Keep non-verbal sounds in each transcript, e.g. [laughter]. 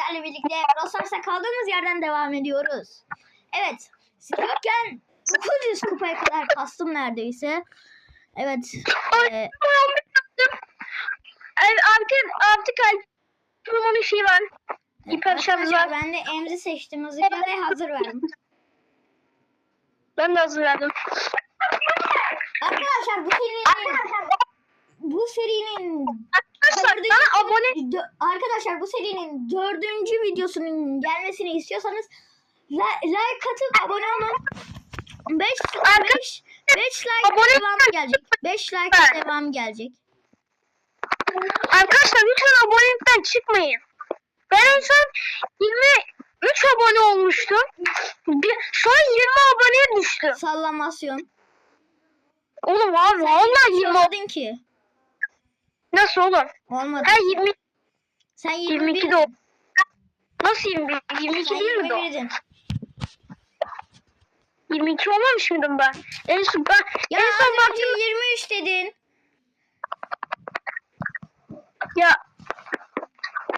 sizlerle birlikte Rosars'a kaldığımız yerden devam ediyoruz. Evet. Yokken 900 kupaya kadar kastım neredeyse. Evet. E, Artık artık Alp'ın bir şey var. İper şarjı var. ben de Emzi seçtim hızlıca ve hazır verdim. Ben de hazırladım. Arkadaşlar bu serinin bu serinin Arkadaşlar dördüncü- bana abone dö- arkadaşlar bu serinin dördüncü videosunun gelmesini istiyorsanız la- like atıp abone olun. 5 Arka- 5 5 like Abone- devam gelecek. 5 like devam gelecek. Arkadaşlar lütfen abonelikten çıkmayın. Ben en son 23 abone olmuştum. Bir, sonra 20 aboneye düştüm. Sallamasyon. Oğlum abi vallahi 20 Olmadın ki. Nasıl oğlum? Olmadı. Ha 20 Sen 22 21 de. Nasıl 20? 22 Sen değil o? 21'din. 22 olmamış mıydım ben? En son ben Ya en son baktım 23 dedin. ya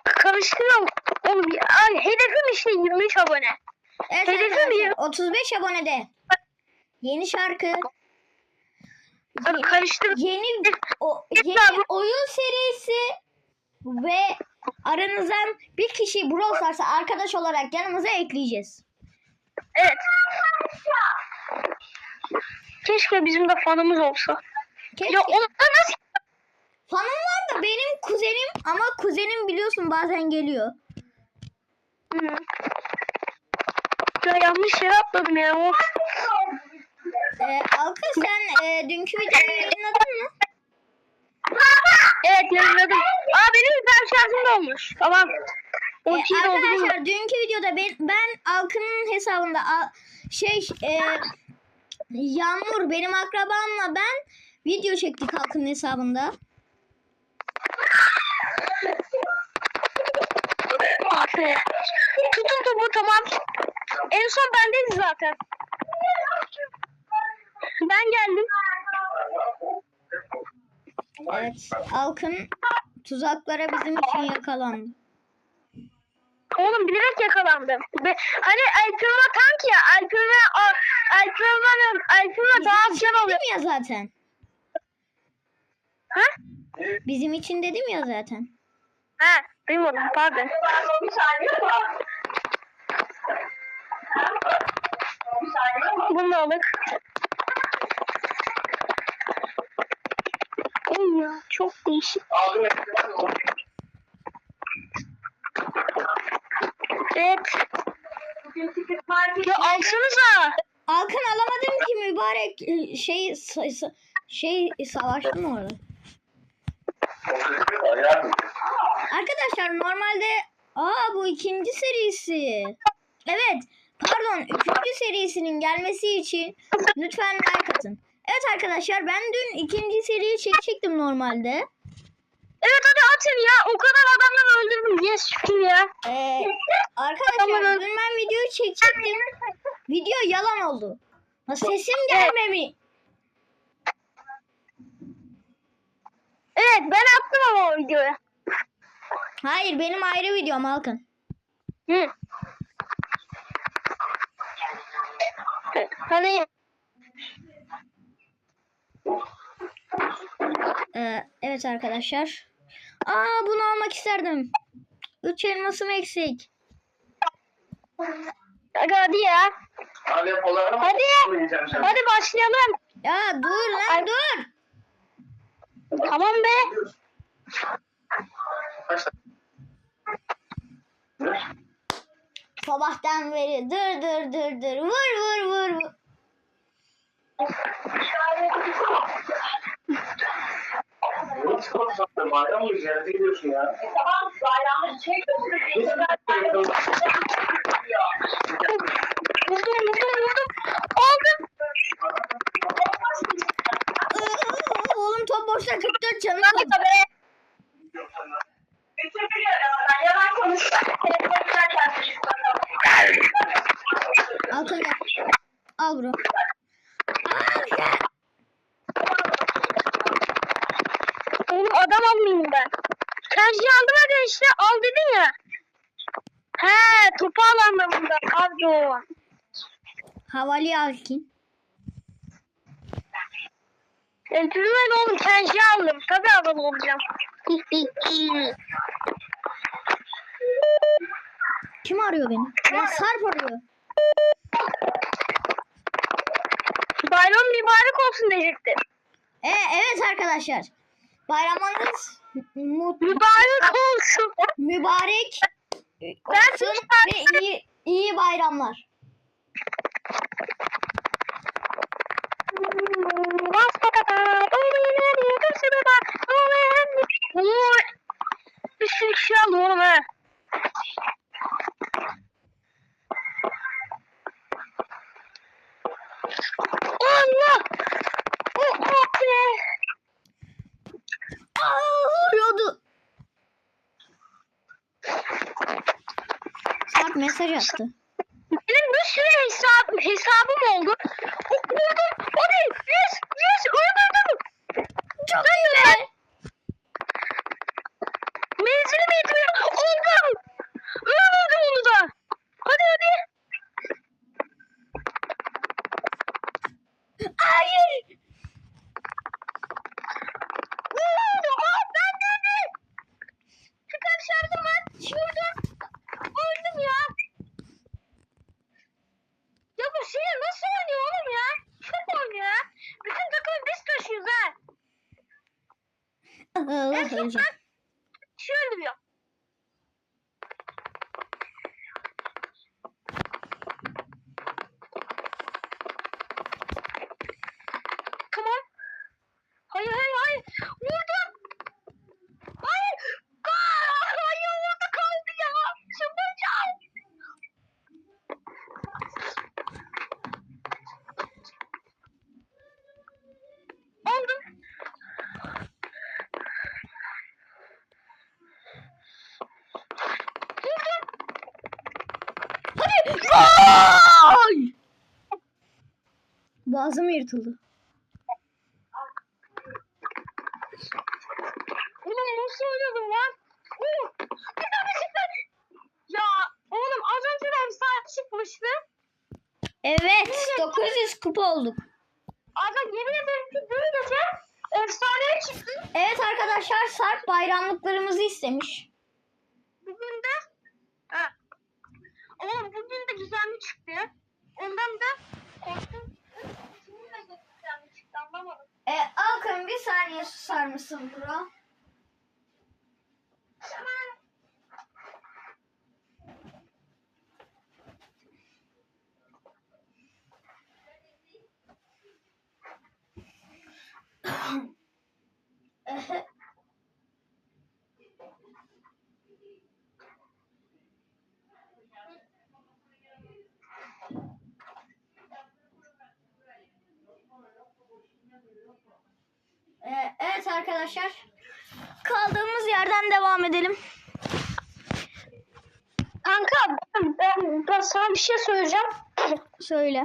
karıştırıyorum. Oğlum ya, ay, hedefim işte 23 abone. Evet Hedefim yirmi- 35 abonede. Yeni şarkı, Bak karıştır. yeni o, yeni oyun serisi ve aranızdan bir kişi Brawl Stars'a arkadaş olarak yanımıza ekleyeceğiz. Evet. Keşke bizim de fanımız olsa. Keşke. Ya da nasıl Fanım var da benim kuzenim ama kuzenim biliyorsun bazen geliyor. Hı. Ya yanlış yere atladım ya. Of. Ee, Alkın sen e, dünkü videoyu yayınladın mı? Evet yayınladım. Aa benim hiper şarjım da olmuş. Tamam. Ee, Ultiyi doldurdum. arkadaşlar dünkü videoda ben, ben Alkın'ın hesabında a- şey e, Yağmur benim akrabamla ben video çektik Alkın'ın hesabında. Tutun topu tamam. En son bendeydi zaten. Ben geldim. Evet Alkın tuzaklara bizim için yakalandı. Oğlum bilerek yakalandım. Be- hani Alpırma tank ya. Alpırma Alpırma'nın Alpırma daha alıyor. Dedim ya zaten. Ha? Bizim için dedim ya zaten. Ha, duymadım pardon. Bunu aldık. Oy ya çok değişik. Evet. Ya alsanıza. Alkın alamadım ki mübarek e, şey şey savaştım orada. Arkadaşlar normalde aa bu ikinci serisi. Evet pardon üçüncü serisinin gelmesi için lütfen like. Evet arkadaşlar ben dün ikinci seriyi çekecektim normalde. Evet hadi atın ya. O kadar adamları öldürdüm. Yes şükür ya. Ee, arkadaşlar dün ben videoyu çekecektim. Video yalan oldu. Sesim gelmemi. Evet ben attım ama o videoyu. Hayır benim ayrı videom Alkın. Hı. Hani Ee, evet arkadaşlar. Aa bunu almak isterdim. Üç elmasım eksik. Hadi ya. Hadi. Hadi. Hadi başlayalım. Ya dur lan dur. Tamam be. Sabahtan beri dur dur dur dur. Vur vur vur. vur. Dakika? Madem bu ziyarete gidiyorsun ya. Tamam bayramı çek. Vurdum vurdum vurdum. Aldım. Iı, Oğlum top boşta 44 canım kaldı. Alkın gel. Al bro. Al ya. Oğlum adam almayayım ben. Tercih aldım aga işte al dedin ya. Topal Pardon. Havali Alkin. Entrümen oğlum kenji aldım. Tabii havalı olacağım. Kim arıyor beni? Ya Sarp arıyor. Bayram mübarek olsun diyecektim. E, evet arkadaşlar. Bayramınız mutlu, Mübarek olsun. mübarek Ben olsun ve iyi, iyi bayramlar. Bir sürü kişi aldım oğlum he. Allah! Oh, oh be! Aa, vuruyordu. Sarp mesaj attı. Benim bir sürü hesap, hesabım oldu. O, oldu. O değil. Yes, yes, öldürdüm. Çok iyi. Menzilim yetmiyor. Oldum. Öldürdüm onu da. Hadi hadi. Hayır. Öldürdüm. Aa, ben de. Çıkar şarjım ben. Şuradan. Öldüm ya. Ya bu sinir nasıl oynuyor oğlum ya? Çok oynuyor ya. Bütün takımı biz taşıyoruz ha. Allah En son öleceğim. ben kişi öldürüyor. Tamam. Hayır hayır hayır. Vurdum. Hayır. Aa, hayır orada kaldı ya. Çıldıracağım. Aldım. Vurdum. Hadi. Gol. Boğazım yırtıldı. Oğlum nasıl oynadım lan? Oo, bir tane çıktı. Ya oğlum az önce de efsane çıkmıştı. Evet 900 kupa olduk. Aga yemin ederim ki dün gece efsane çıktı. Evet arkadaşlar Sarp bayramlıklarımızı istemiş. Bugün de ha. Oğlum bugün de gizemli çıktı. Ondan da korktum. Kimin de gizemli çıktı anlamadım. E, Alkın bir saniye susar mısın bro? Tamam. [laughs] E, evet arkadaşlar. Kaldığımız yerden devam edelim. Kanka ben, ben, ben sana bir şey söyleyeceğim. Söyle.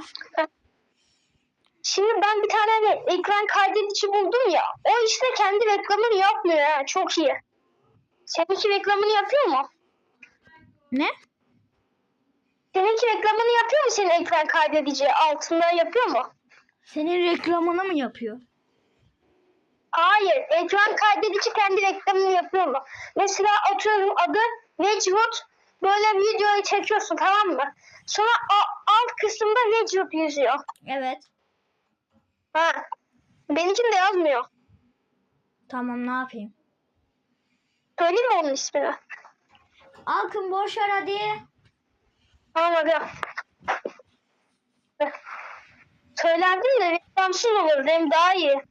Şimdi ben bir tane ekran kaydedici buldum ya. O işte kendi reklamını yapmıyor ha. Çok iyi. Seninki reklamını yapıyor mu? Ne? Seninki reklamını yapıyor mu senin ekran kaydedici? Altında yapıyor mu? Senin reklamını mı yapıyor? Hayır. Ekran kaydedici kendi reklamını yapıyor mu? Mesela atıyorum adı Wedgwood. Böyle videoyu çekiyorsun tamam mı? Sonra alt kısımda Wedgwood yazıyor. Evet. Ha. Benimkinde yazmıyor. Tamam ne yapayım? Söyleyeyim mi onun ismini? Alkın boş ver hadi. Tamam hadi. Söylerdim de reklamsız olur. Hem daha iyi.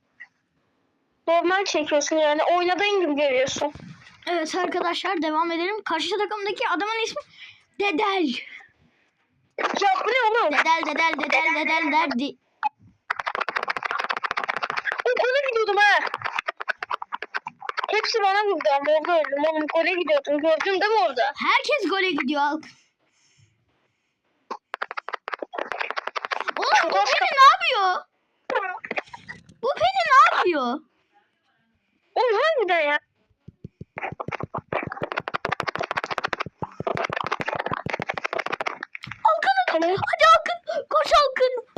Normal çekiyorsun yani. Oynadığın gibi görüyorsun. Evet arkadaşlar devam edelim. Karşı takımdaki adamın ismi Dedel. Ya bu ne oğlum? Dedel dedel dedel dedel derdi. O gole gidiyordum ha. Hepsi bana vurdu ama orada öldüm oğlum. Gole gidiyordum. Gördün değil mi orada? Herkes gole gidiyor Alkın. Oğlum bu Penny ne yapıyor? Bu Penny ne yapıyor? Oğlum harbiden ya. Alkın. Hadi Alkın. Koş Alkın.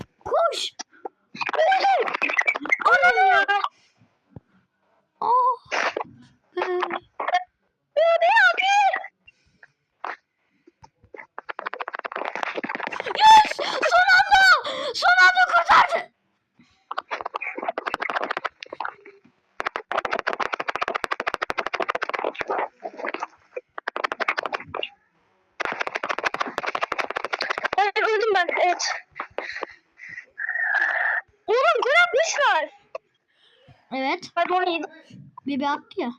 Evet. Hadi onu yedim. Bibi attı ya.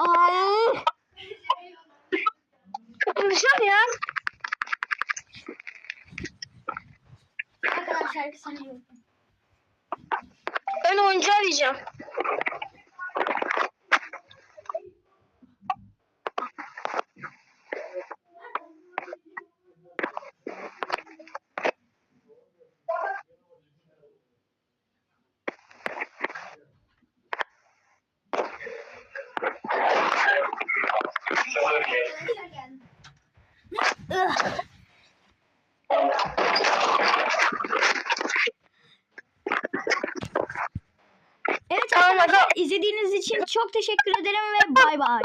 Aa, Konuşacağım ya. arkadaşlar bir saniye. Ben oyuncu arayacağım. Ugh. Evet Tamam, arkadaşlar hadi. izlediğiniz için çok teşekkür ederim ve bay bay.